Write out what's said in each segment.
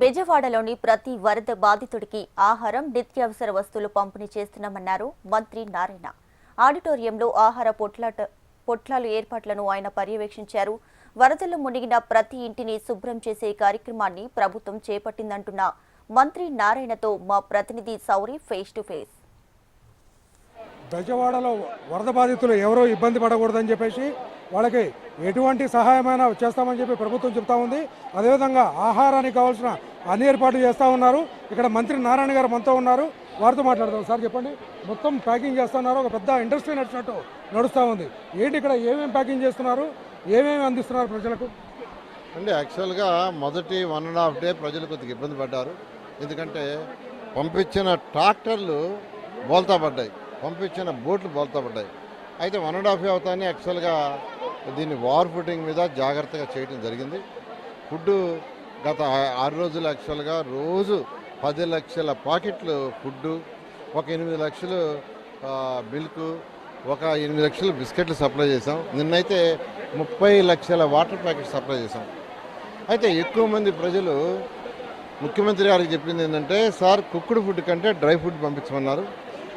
బెజవాడలోని ప్రతి వరద బాధితుడికి ఆహారం నిత్యావసర వస్తువులు పంపిణీ చేస్తున్నామన్నారు మంత్రి నారాయణ. ఆడిటోరియంలో ఆహార పొట్లాట పొట్లాలు ఏర్పాట్లను ఆయన పర్యవేక్షించారు. వరదల్లో మునిగిన ప్రతి ఇంటిని శుభ్రం చేసే కార్యక్రమాన్ని ప్రభుత్వం చేపట్టిందంటున్న మంత్రి నారాయణతో మా ప్రతినిధి సౌరి ఫేస్ టు ఫేస్. బెజవాడలో వరద బాధితులు ఎవరో ఇబ్బంది పడకూడదని చెప్పేసి వాళ్ళకి ఎటువంటి సహాయమైనా చేస్తామని చెప్పి ప్రభుత్వం చెప్తా ఉంది. అదేవిధంగా ఆహారానికి కావాల్సిన అన్ని ఏర్పాట్లు చేస్తూ ఉన్నారు. ఇక్కడ మంత్రి నారాయణ గారు మనతో ఉన్నారు. వారితో మాట్లాడదాం. సార్ చెప్పండి. మొత్తం ప్యాకింగ్ చేస్తున్నారు. ఒక పెద్ద ఇండస్ట్రీ నడిచినట్టు నడుస్తూ ఉంది. ఏంటి ఇక్కడ ఏమేమి ప్యాకింగ్ చేస్తున్నారు? ఏమేమి అందిస్తున్నారు ప్రజలకు? అంటే యాక్చువల్గా మొదటి వన్ అండ్ హాఫ్ డే ప్రజలు కొద్దిగా ఇబ్బంది పడ్డారు. ఎందుకంటే పంపించిన ట్రాక్టర్లు బోల్తా పడ్డాయి. పంపించిన బోట్లు బోల్తా పడ్డాయి. అయితే వన్ అండ్ హాఫ్ డే అవుతానే యాక్చువల్గా దీన్ని వార్ ఫుటింగ్ మీద జాగ్రత్తగా చేయడం జరిగింది. ఫుడ్ గత ఆరు రోజులు యాక్చువల్గా రోజు పది లక్షల పాకెట్లు ఫుడ్ ఒక ఎనిమిది లక్షలు మిల్క్ ఒక ఎనిమిది లక్షలు బిస్కెట్లు సప్లై చేసాం నిన్నైతే ముప్పై లక్షల వాటర్ ప్యాకెట్ సప్లై చేసాం అయితే ఎక్కువ మంది ప్రజలు ముఖ్యమంత్రి గారికి చెప్పింది ఏంటంటే సార్ కుక్కుడు ఫుడ్ కంటే డ్రై ఫుడ్ పంపించమన్నారు.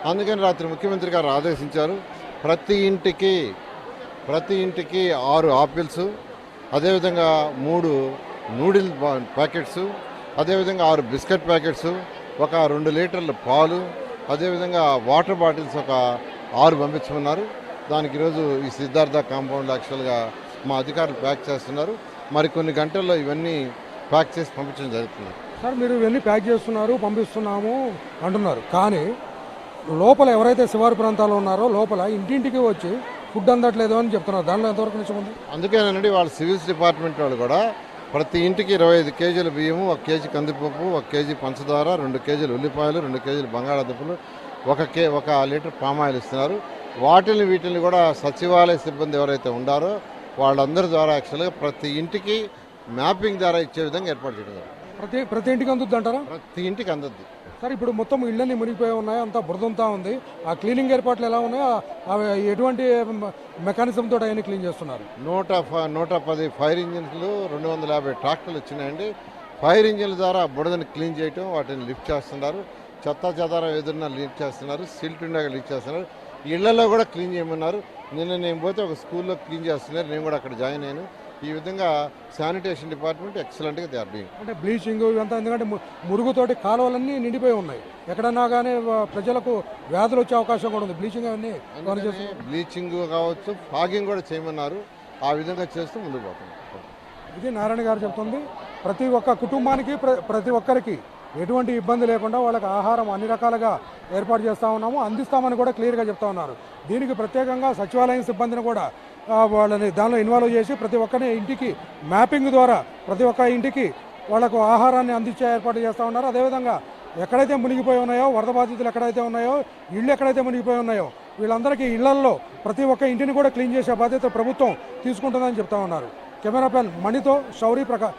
అందుకని రాత్రి ముఖ్యమంత్రి గారు ఆదేశించారు. ప్రతి ఇంటికి ప్రతి ఇంటికి ఆరు ఆపిల్స్ అదేవిధంగా మూడు నూడిల్ ప్యాకెట్స్ అదేవిధంగా ఆరు బిస్కెట్ ప్యాకెట్స్ ఒక రెండు లీటర్ల పాలు అదేవిధంగా వాటర్ బాటిల్స్ ఒక ఆరు పంపించమన్నారు. దానికి ఈరోజు ఈ సిద్ధార్థ కాంపౌండ్ యాక్చువల్గా మా అధికారులు ప్యాక్ చేస్తున్నారు. మరి కొన్ని గంటల్లో ఇవన్నీ ప్యాక్ చేసి పంపించడం జరుగుతుంది. సార్ మీరు ఇవన్నీ ప్యాక్ చేస్తున్నారు పంపిస్తున్నాము అంటున్నారు. కానీ లోపల ఎవరైతే శివారు ప్రాంతాల్లో ఉన్నారో లోపల ఇంటింటికి వచ్చి ఫుడ్ అందట్లేదు అని చెప్తున్నారు. దానిలో ఎంతవరకు నిజం ఉంది? అందుకేనండి వాళ్ళ సివిల్స్ డిపార్ట్మెంట్ వాళ్ళు కూడా ప్రతి ఇంటికి ఇరవై ఐదు కేజీల బియ్యము ఒక కేజీ కందిపప్పు ఒక కేజీ పంచదార రెండు కేజీలు ఉల్లిపాయలు రెండు కేజీలు బంగాళాదుంపలు ఒక కే ఒక లీటర్ పామాయిల్ ఇస్తున్నారు. వాటిని వీటిని కూడా సచివాలయ సిబ్బంది ఎవరైతే ఉండారో వాళ్ళందరి ద్వారా యాక్చువల్గా ప్రతి ఇంటికి మ్యాపింగ్ ద్వారా ఇచ్చే విధంగా ఏర్పాటు చేయడం. ప్రతి ప్రతి ఇంటికి అందుద్ది అంటారా? ప్రతి ఇంటికి అందద్ది. సార్ ఇప్పుడు మొత్తం ఇళ్ళని మునిగిపోయి ఉన్నాయి అంతా బురదంతా ఉంది. ఆ క్లీనింగ్ ఏర్పాట్లు ఎలా ఉన్నాయో? అవి ఎటువంటి మెకానిజంతో తోటి క్లీన్ చేస్తున్నారు? నూట నూట పది ఫైర్ ఇంజిన్లు రెండు వందల యాభై ట్రాక్టర్లు వచ్చినాయండి. ఫైర్ ఇంజిన్ల ద్వారా బుడదని క్లీన్ చేయటం వాటిని లిఫ్ట్ చేస్తున్నారు. చెత్త చెదారం ఎదురున్న లిఫ్ట్ చేస్తున్నారు సిల్ట్ ఉండగా లిఫ్ట్ చేస్తున్నారు. ఇళ్ళలో కూడా క్లీన్ చేయమన్నారు. నిన్న నేను పోతే ఒక స్కూల్లో క్లీన్ చేస్తున్నారు నేను కూడా అక్కడ జాయిన్ అయ్యాను. ఈ విధంగా శానిటేషన్ డిపార్ట్మెంట్ ఎక్సలెంట్గా దే ఆర్ డూయింగ్. అంటే బ్లీచింగ్ ఇవంతా ఎందుకంటే మురుగుతోటి కాలువలన్నీ నిండిపోయి ఉన్నాయి. ఎక్కడన్నా కానీ ప్రజలకు వ్యాధులు వచ్చే అవకాశం కూడా ఉంది. బ్లీచింగ్ అవన్నీ. బ్లీచింగ్ కావచ్చు ఫాగింగ్ కూడా చేయమన్నారు. ఆ విధంగా చేస్తూ ముందుకు పోతున్నాం. ఇది నారాయణ గారు చెప్తుంది. ప్రతి ఒక్క కుటుంబానికి ప్ర- ప్రతి ఒక్కరికి ఎటువంటి ఇబ్బంది లేకుండా వాళ్ళకి ఆహారం అన్ని రకాలుగా ఏర్పాటు చేస్తూ ఉన్నాము. అందిస్తామని కూడా క్లియర్గా చెప్తా ఉన్నారు. దీనికి ప్రత్యేకంగా సచివాలయం సిబ్బందిని కూడా వాళ్ళని దానిలో ఇన్వాల్వ్ చేసి ప్రతి ఒక్కరి ఇంటికి మ్యాపింగ్ ద్వారా ప్రతి ఒక్క ఇంటికి వాళ్ళకు ఆహారాన్ని అందించే ఏర్పాటు చేస్తూ ఉన్నారు. అదేవిధంగా ఎక్కడైతే మునిగిపోయి ఉన్నాయో వరద బాధితులు ఎక్కడైతే ఉన్నాయో ఇళ్ళు ఎక్కడైతే మునిగిపోయి ఉన్నాయో వీళ్ళందరికీ ఇళ్ళల్లో ప్రతి ఒక్క ఇంటిని కూడా క్లీన్ చేసే బాధ్యత ప్రభుత్వం తీసుకుంటుందని చెప్తా ఉన్నారు. కెమెరా పెన్ మణితో శౌరీ ప్రకాష్